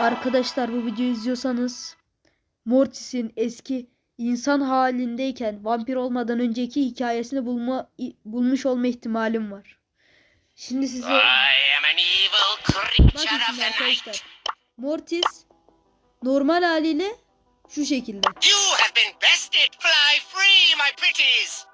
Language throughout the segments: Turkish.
Arkadaşlar bu videoyu izliyorsanız Mortis'in eski insan halindeyken vampir olmadan önceki hikayesini bulma bulmuş olma ihtimalim var. Şimdi size bakın şimdi arkadaşlar. Mortis normal haliyle şu şekilde. You have been bested. Fly free, my pretties.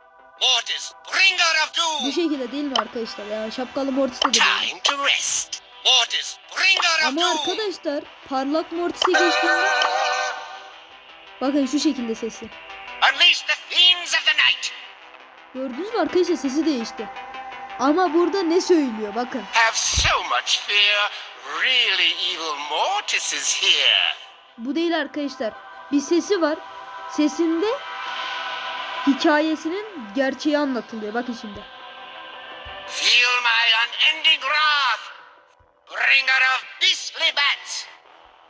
Mortis, bringer of Bu doom. şekilde değil mi arkadaşlar? Ya şapkalı Mortis de böyle. Time to rest. Mortis, bringer of Ama arkadaşlar parlak Mortis'e geçtiğinde bakın şu şekilde sesi. Unleash the fiends of the night. Gördünüz mü arkadaşlar sesi değişti. Ama burada ne söylüyor bakın. Have so much fear. Really evil Mortis is here. Bu değil arkadaşlar. Bir sesi var. Sesinde hikayesinin gerçeği anlatılıyor. Bakın şimdi. Feel my unending wrath. Bringer of beastly bats.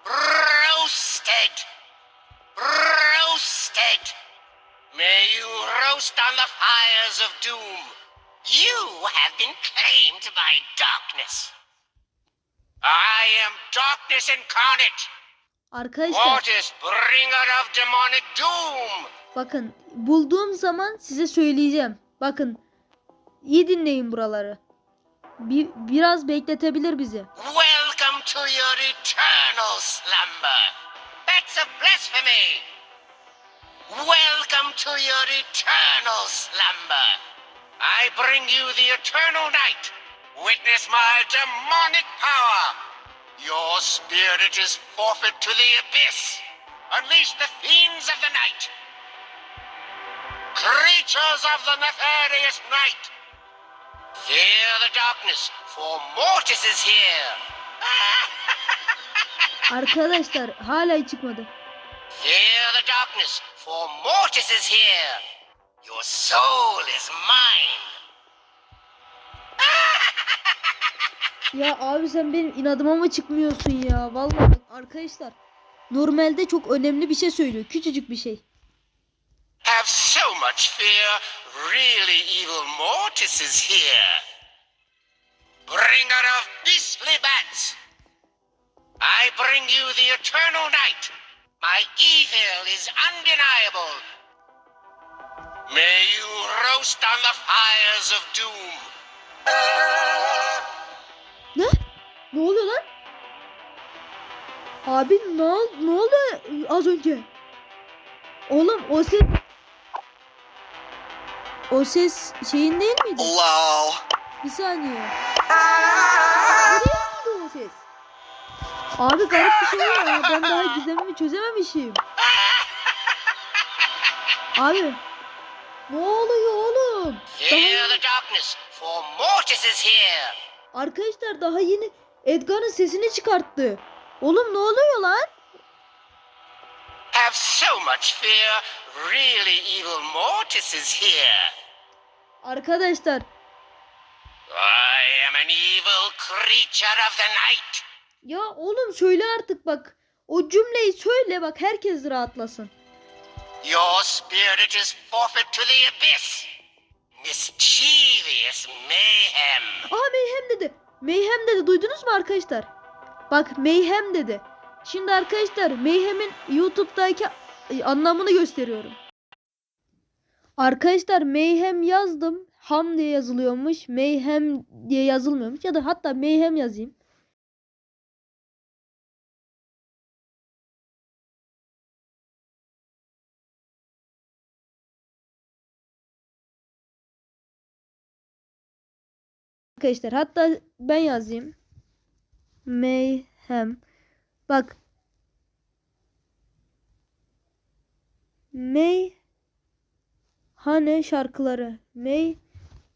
Roasted. Roasted. May you roast on the fires of doom. You have been claimed by darkness. I am darkness incarnate. Arkadaşlar Mortis, bringer of demonic doom. bakın bulduğum zaman size söyleyeceğim. Bakın iyi dinleyin buraları. Bir, biraz bekletebilir bizi. Welcome to your eternal slumber. That's a blasphemy. Welcome to your eternal slumber. I bring you the eternal night. Witness my demonic power. Your spirit is forfeit to the abyss. Unleash the fiends of the night. Creatures of the nefarious night. Fear the darkness, for Mortis is here. Arkadaşlar hala çıkmadı. Fear the darkness, for Mortis is here. Your soul is mine. Ya abi sen benim inadıma mı çıkmıyorsun ya? Vallahi arkadaşlar. Normalde çok önemli bir şey söylüyor. Küçücük bir şey. Have so much fear. Really evil Mortis is here. Bringer of beastly bats. I bring you the eternal night. My evil is undeniable. May you roast on the fires of doom. Ne? Ne oluyor lan? Abi ne, ne oldu az önce? Oğlum o ses... O ses şeyin değil miydi? Lol. Bir saniye. Nereye gitti o ses? Abi garip bir şey oluyor ya. Ben daha gizemimi çözememişim. Abi. Ne oluyor oğlum? Fear Daha, the darkness, for Mortis is here. arkadaşlar daha yeni Edgar'ın sesini çıkarttı. Oğlum ne oluyor lan? So much fear. Really evil Mortis is here. Arkadaşlar I am an evil creature of the night. ya oğlum söyle artık bak. O cümleyi söyle bak herkes rahatlasın. Your spirit is forfeit to the abyss. Mischievous mayhem. Aa Mayhem dedi. Mayhem dedi. Duydunuz mu arkadaşlar? Bak Mayhem dedi. Şimdi arkadaşlar Mayhem'in YouTube'daki anlamını gösteriyorum. Arkadaşlar Mayhem yazdım. Ham diye yazılıyormuş. Mayhem diye yazılmıyormuş. Ya da hatta Mayhem yazayım. Arkadaşlar hatta ben yazayım. Mayhem. Bak. May Hane şarkıları. May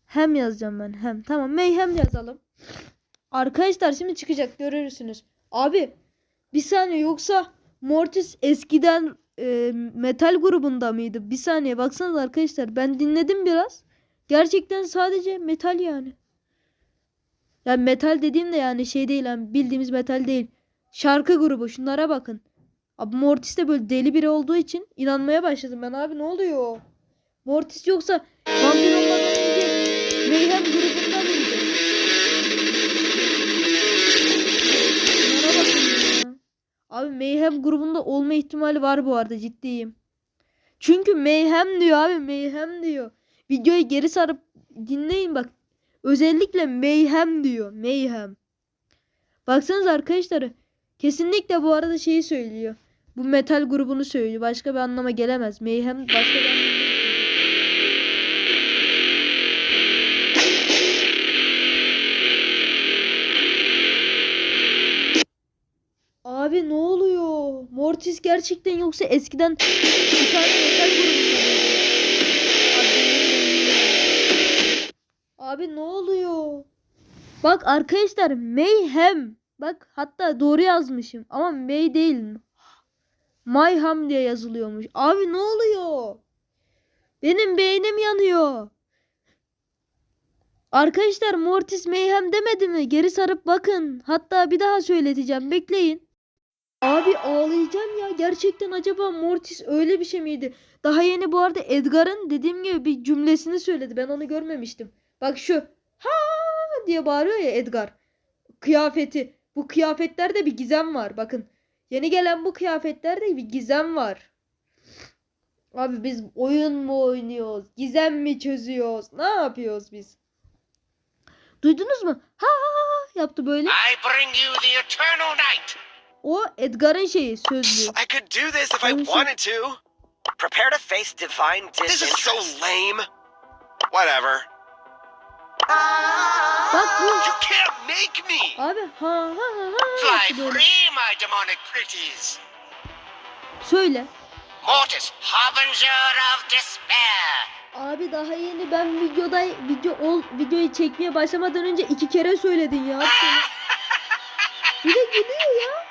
hem yazacağım ben hem. Tamam Mayhem yazalım. Arkadaşlar şimdi çıkacak görürsünüz. Abi bir saniye yoksa Mortis eskiden e, metal grubunda mıydı? Bir saniye baksanız arkadaşlar ben dinledim biraz. Gerçekten sadece metal yani. Yani metal dediğim de yani şey değil yani bildiğimiz metal değil. Şarkı grubu şunlara bakın. Abi Mortis de böyle deli biri olduğu için inanmaya başladım ben abi ne oluyor? Mortis yoksa vampir olmadan önce Mayhem grubunda mıydı? Abi Mayhem grubunda olma ihtimali var bu arada ciddiyim. Çünkü Mayhem diyor abi Mayhem diyor. Videoyu geri sarıp dinleyin bak. Özellikle Mayhem diyor. Mayhem. Baksanız arkadaşlar. Kesinlikle bu arada şeyi söylüyor. Bu metal grubunu söylüyor. Başka bir anlama gelemez. Mayhem başka bir anlama. Abi ne oluyor? Mortis gerçekten yoksa eskiden bir tane metal mıydı? Abi, ne oluyor? Bak arkadaşlar Mayhem. Bak hatta doğru yazmışım ama May değil. Mayhem diye yazılıyormuş. Abi ne oluyor? Benim beynim yanıyor. Arkadaşlar Mortis Mayhem demedi mi? Geri sarıp bakın. Hatta bir daha söyleteceğim. Bekleyin. Abi ağlayacağım ya. Gerçekten acaba Mortis öyle bir şey miydi? Daha yeni bu arada Edgar'ın dediğim gibi bir cümlesini söyledi. Ben onu görmemiştim. Bak şu. Ha diye bağırıyor ya Edgar. Kıyafeti. Bu kıyafetlerde bir gizem var. Bakın. Yeni gelen bu kıyafetlerde bir gizem var. Abi biz oyun mu oynuyoruz? Gizem mi çözüyoruz? Ne yapıyoruz biz? Duydunuz mu? Ha yaptı böyle. I bring you the eternal night. O Edgar'ın şeyi sözlüğü. I could do this if I wanted to. Prepare to face divine This is so disinterest. lame. Whatever. Bak bu. You can't make me. Abi ha ha ha ha Fly free, my demonic pretties. Söyle. Mortis, harbinger of despair. Abi daha yeni ben videoda video ol videoyu çekmeye başlamadan önce iki kere söyledin ya. Bir de gülüyor ya.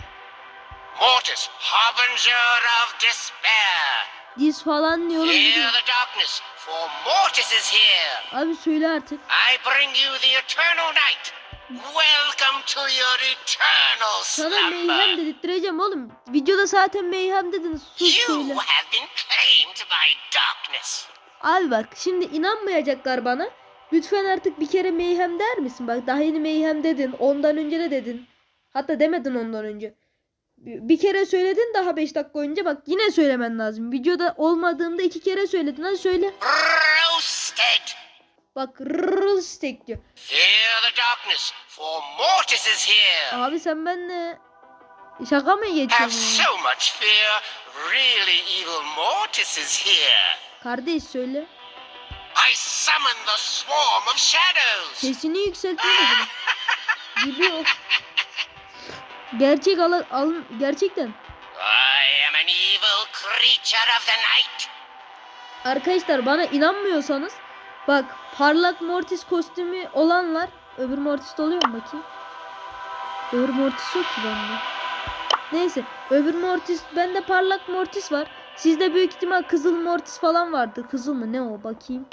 Mortis, harbinger of despair. Diz falan diyorum. Gidiyor. the darkness, for Mortis is here. Abi söyle artık. I bring you the eternal night. Welcome to your eternal Sana Mayhem slumber. dedirttireceğim oğlum. Videoda zaten Mayhem dedin. Sus You söyle. have been claimed by darkness. Abi bak şimdi inanmayacaklar bana. Lütfen artık bir kere Mayhem der misin? Bak daha yeni Mayhem dedin. Ondan önce de dedin. Hatta demedin ondan önce. Bir kere söyledin daha 5 dakika önce. Bak yine söylemen lazım. Videoda olmadığımda iki kere söyledin. Hadi söyle. Roasted. Bak Rrrrstek diyor. Fear the darkness, for Mortis is here. Abi sen benimle şaka mı Have geçiyorsun? ya? so much fear, really evil Mortis is here. Kardeş söyle. I summon the swarm of shadows. Sesini yükseltmedin. Gibi yok. Gerçek al, al gerçekten. I am an evil creature of the night. Arkadaşlar bana inanmıyorsanız bak parlak Mortis kostümü olanlar öbür Mortis de oluyor mu bakayım? Öbür Mortis yok ki bende. Neyse öbür Mortis bende parlak Mortis var. Sizde büyük ihtimal kızıl Mortis falan vardı. Kızıl mı ne o bakayım.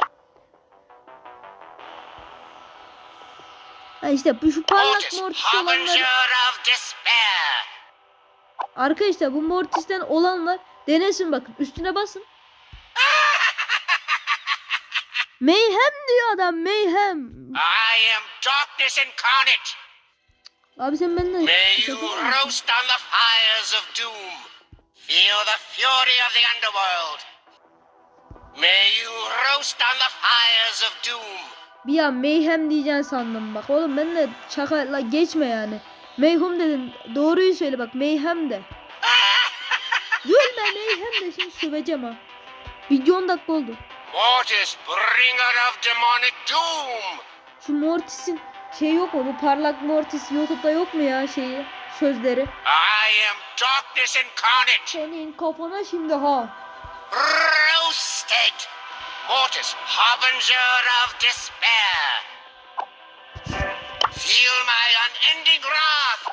Ha işte bu şu parlak Mortis, Mortis olanlar. Arkadaşlar bu Mortis'ten olanlar denesin bakın üstüne basın. Mayhem diyor adam Mayhem. I am darkness incarnate. Abi sen benden May you roast on the fires of doom. Feel the fury of the underworld. May you roast on the fires of doom. Bir an Mayhem diyeceksin sandım bak oğlum ben de şakayla geçme yani. Mayhem dedin doğruyu söyle bak Mayhem de. Gülme Mayhem de şimdi söveceğim ha. Video 10 dakika oldu. Mortis, bringer of demonic doom. Şu Mortis'in şey yok mu bu parlak Mortis YouTube'da yok mu ya şeyi sözleri. I am darkness incarnate. Senin kafana şimdi ha. Roasted. Mortis, harbinger of despair. Feel my unending wrath.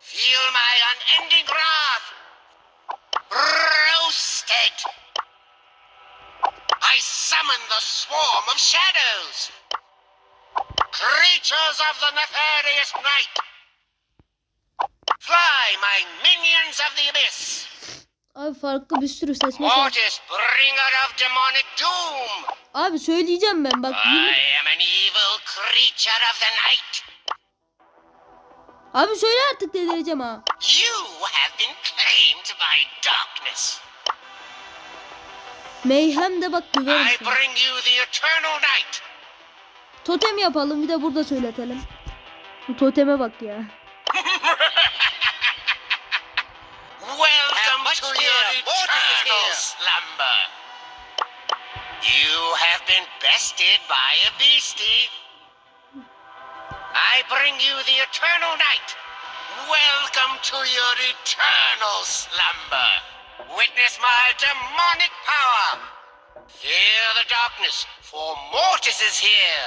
Feel my unending wrath. Roasted. I summon the swarm of shadows. Creatures of the nefarious night. Fly, my minions of the abyss. Abi farklı bir sürü saçma. Mortis, bringer of demonic doom. Abi söyleyeceğim ben bak. I am an evil creature of the night. Abi söyle artık delireceğim ha. You have been claimed by darkness. Mayhem de bak döverim I bring you the eternal night. Totem yapalım bir de burada söyletelim. Bu toteme bak ya. Welcome to your eternal slumber. You have been bested by a beastie. I bring you the eternal night. Welcome to your eternal slumber. Witness my demonic power. Fear the darkness, for Mortis is here.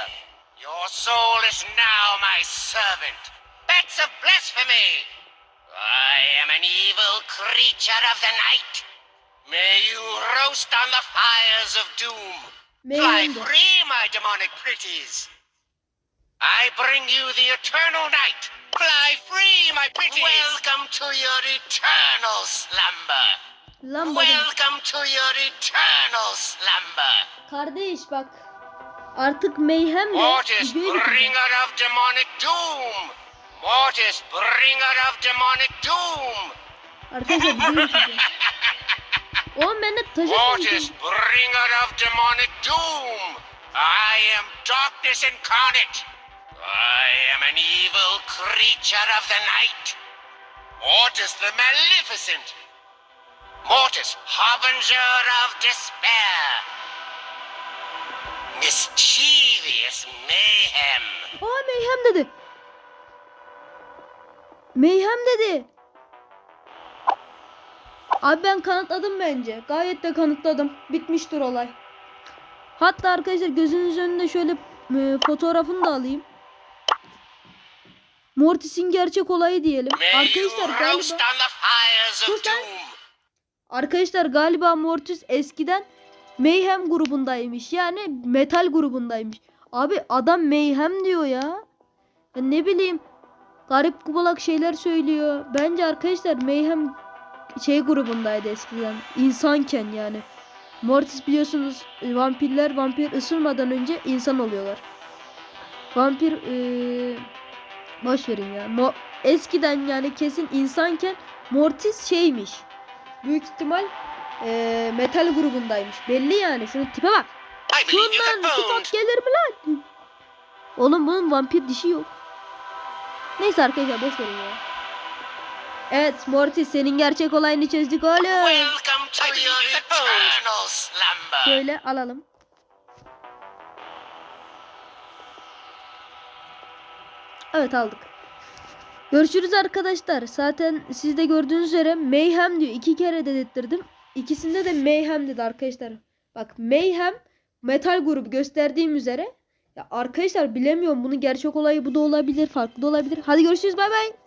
Your soul is now my servant. That's of blasphemy. I am an evil creature of the night. May you roast on the fires of doom. Fly Mayhem free, my demonic pretties. I bring you the eternal night. Fly free, my pretties. Welcome to your eternal slumber. Lan. Welcome to your eternal slumber. Kardeş bak. Artık Mayhem de Mortis, videoyu bitireceğim. bringer of demonic doom. Mortis, bringer of demonic doom. Arkadaşlar videoyu bitireceğim. Oğlum ben de taşı Mortis, bringer of demonic doom. I am darkness incarnate. I am an evil creature of the night. Mortis the Maleficent. Mortis, harbinger of despair. Mischievous mayhem. Aa Mayhem dedi. Mayhem dedi. Abi ben kanıtladım bence. Gayet de kanıtladım. Bitmiştir olay. Hatta arkadaşlar gözünüz önünde şöyle e, fotoğrafını da alayım. Mortis'in gerçek olayı diyelim. Arkadaşlar galiba Sus lan. Arkadaşlar galiba Mortis eskiden Mayhem grubundaymış. Yani metal grubundaymış. Abi adam Mayhem diyor ya. ya ne bileyim garip kubalak şeyler söylüyor. Bence arkadaşlar Mayhem şey grubundaydı eskiden. İnsanken yani. Mortis biliyorsunuz e, vampirler vampir ısırmadan önce insan oluyorlar. Vampir eee boş verin ya. Mo- eskiden yani kesin insanken Mortis şeymiş büyük ihtimal eee, metal grubundaymış. Belli yani. Şunun tipe bak. Şundan sıfat gelir mi lan? Oğlum bunun vampir dişi yok. Neyse arkadaşlar boş verin ya. Evet Mortis senin gerçek olayını çözdük oğlum. Şöyle alalım. Evet aldık. Görüşürüz arkadaşlar. Zaten siz de gördüğünüz üzere Mayhem diyor. iki kere dedirttirdim. İkisinde de Mayhem dedi arkadaşlar. Bak Mayhem metal grubu gösterdiğim üzere. Ya arkadaşlar bilemiyorum bunun gerçek olayı bu da olabilir, farklı da olabilir. Hadi görüşürüz bay bay.